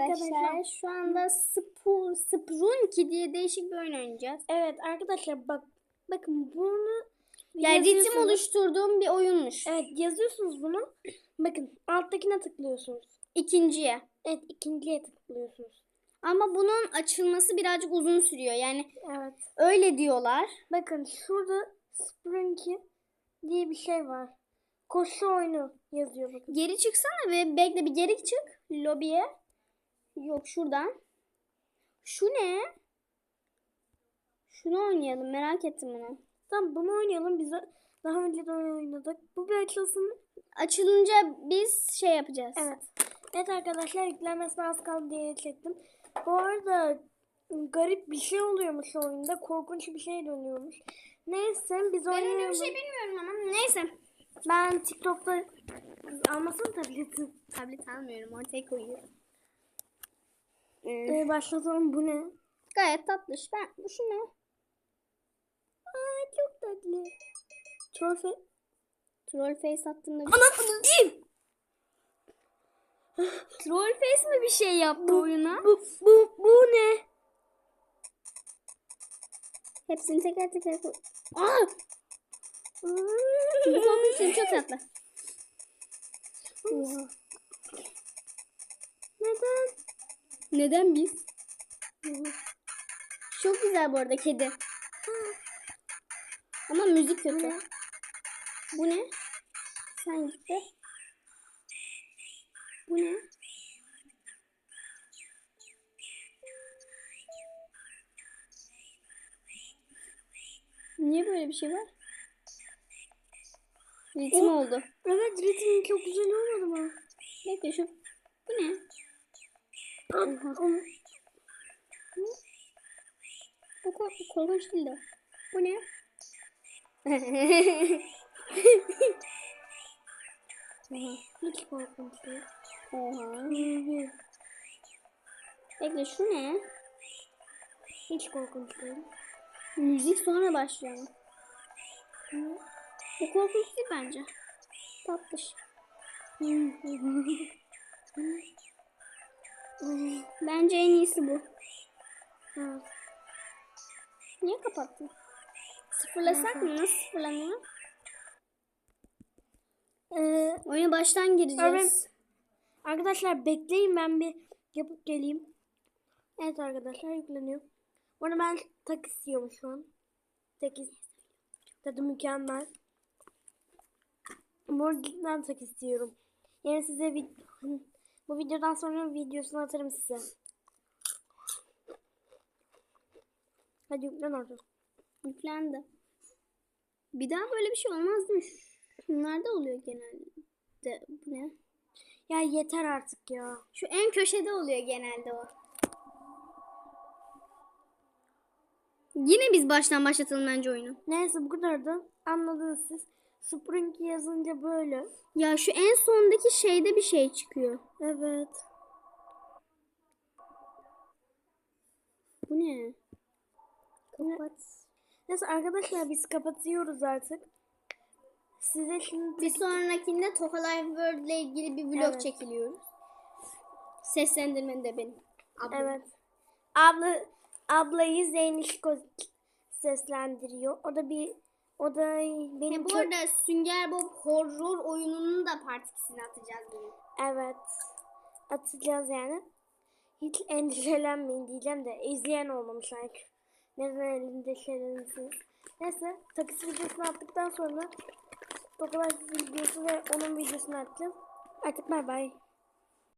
arkadaşlar. Şu anda Spur, Sprunki diye değişik bir oyun oynayacağız. Evet arkadaşlar bak bakın bunu Yani ritim oluşturduğum bir oyunmuş. Evet yazıyorsunuz bunu. Bakın alttakine tıklıyorsunuz. İkinciye. Evet ikinciye tıklıyorsunuz. Ama bunun açılması birazcık uzun sürüyor. Yani Evet. öyle diyorlar. Bakın şurada Sprinky diye bir şey var. Koşu oyunu yazıyor bakın. Geri çıksana ve bekle bir geri çık lobiye. Yok şuradan. Şu ne? Şunu oynayalım merak ettim bunu. Tamam bunu oynayalım. Biz daha önce de oynadık. Bu bir açılsın. Açılınca biz şey yapacağız. Evet. Evet arkadaşlar yüklenmesine az kaldı diye çektim. Bu arada garip bir şey oluyormuş oyunda. Korkunç bir şey dönüyormuş. Neyse biz Ben öyle oynayalım. bir şey bilmiyorum ama neyse. Ben TikTok'ta almasın tableti. Tablet almıyorum ortaya koyuyorum. Ee, başlatalım bu ne? gayet tatlış. Ben bu şu ne? Aa çok tatlı. Trofe. Troll face attığımda bir... Anasını diyeyim. Troll face mi bir şey yaptı oyuna? Bu, bu, bu ne? Hepsini teker teker koy. Aa! Bu korkunç film çok tatlı. Oha. Neden? Neden biz? Çok güzel bu arada kedi. Ama müzik kötü. ne? Bu ne? Sen gitti. Bu ne? Niye böyle bir şey var? Ritim O- oldu. Evet ritmi çok güzel olmadı mı? Bekle şu. Bu ne? Bu kork korkunç değil de. Bu ne? Hiç korkunç değil. Oha. Bekle şu ne? Hiç korkunç değil. Müzik sonra başlıyor. Hı. Bu korkunç değil bence. Tatlış. Bence en iyisi bu. Evet. Niye kapattın? Sıfırlasak mı? Nasıl sıfırlanıyor? Ee, Oyuna baştan gireceğiz. arkadaşlar bekleyin ben bir yapıp geleyim. Evet arkadaşlar yükleniyor. Bu arada ben tak istiyorum şu an. Tak Tadı mükemmel. Bu arada tak istiyorum. Yani size vid- bu videodan sonra videosunu atarım size. Hadi yüklen artık. Yüklendi. Bir daha böyle bir şey olmaz değil mi? Şunlarda oluyor genelde. Bu ne? Ya yeter artık ya. Şu en köşede oluyor genelde o. Yine biz baştan başlatalım bence oyunu. Neyse bu kadar da anladınız siz. Spring yazınca böyle. Ya şu en sondaki şeyde bir şey çıkıyor. Evet. Bu ne? Kapat. Neyse arkadaşlar biz kapatıyoruz artık. Size şimdi Bir sonrakinde Toka Life World ile ilgili bir vlog Evet. çekiliyoruz. Seslendirmen de benim. Ablam. evet. Abla ablayı Zeynişko seslendiriyor. O da bir o da benim He, bu arada Sünger Bob horror oyununun da part 2'sini atacağız bugün. Evet. Atacağız yani. Hiç endişelenmeyin diyeceğim de izleyen olmamış like. Neden endişelenirsiniz? Neyse takısı videosunu attıktan sonra Tokalar videosu ve onun videosunu atacağım. Artık bay bay.